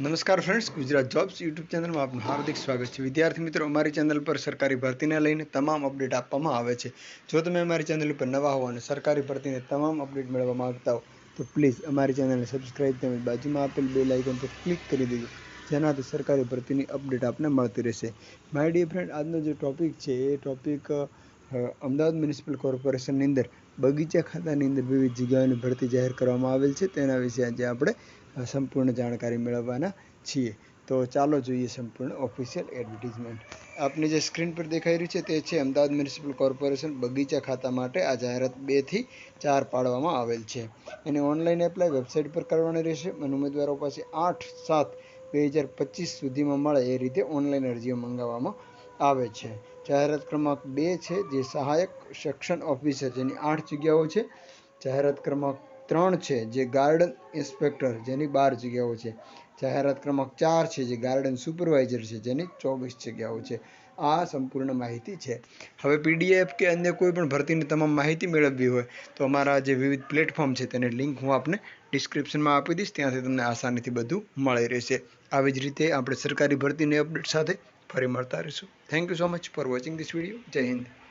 નમસ્કાર friends Gujarat jobs YouTube ચેનલમાં આપનું હાર્દિક સ્વાગત છે. વિદ્યાર્થી મિત્રો, અમારી ચેનલ પર સરકારી ભરતીને લઈને તમામ અપડેટ આપવામાં આવે છે. જો તમે અમારી ચેનલ ઉપર નવા હો અને સરકારી ભરતીને તમામ અપડેટ મેળવવા માંગતા હો, તો પ્લીઝ અમારી ચેનલને સબસ્ક્રાઇબ તેમજ બાજુમાં આપેલ બે લાઇકન પર ક્લિક કરી દેજો, જેનાથી સરકારી ભરતીની અપડેટ આપને મળતી રહેશે. માય ડિયર ફ્રેન્ડ આજનો જે ટોપિક છે, એ ટોપિક અમદાવાદ મ્યુનિસિપલ કોર્પોરેશનની અંદર બગીચા ખાતાની અંદર વિવિધ જગ્યાઓની ભરતી જાહેર કરવામાં આવેલ છે. તેના વિશે આજે આપણે સંપૂર્ણ જાણકારી મેળવવાના છીએ. તો ચાલો જોઈએ સંપૂર્ણ ઓફિશિયલ એડવર્ટિઝમેન્ટ આપની જે સ્ક્રીન પર દેખાઈ રહ્યું છે તે છે અમદાવાદ મ્યુનિસિપલ કોર્પોરેશન બગીચા ખાતા માટે આ જાહેરાત બેથી ચાર પાડવામાં આવેલ છે. એને ઓનલાઈન એપ્લાય વેબસાઇટ પર કરવાની રહેશે. અને ઉમેદવારો પાસે આઠ સાત બે હજાર પચીસ સુધીમાં મળે એ રીતે ઓનલાઈન અરજીઓ મંગાવવામાં આવે છે. જાહેરાત ક્રમાંક બે છે, જે સહાયક સેક્શન ઓફિસર જેની આઠ જગ્યાઓ છે. જાહેરાત ક્રમાંક ત્રણ છે, જે ગાર્ડન ઇન્સ્પેક્ટર જેની બાર જગ્યાઓ છે. જાહેરાત ક્રમાંક ચાર છે, જે ગાર્ડન સુપરવાઇઝર છે જેની ચોવીસ જગ્યાઓ છે. આ સંપૂર્ણ માહિતી છે. હવે પીડીએફ કે અન્ય કોઈ પણ ભરતીની તમામ માહિતી મેળવવી હોય, તો અમારા જે વિવિધ પ્લેટફોર્મ છે તેની લિંક હું આપને ડિસ્ક્રિપ્શનમાં આપી દઈશ, ત્યાંથી તમને આસાનીથી બધું મળી રહેશે. આવી જ રીતે આપણે સરકારી ભરતીની અપડેટ સાથે thank you so much for watching this video. Jai hind.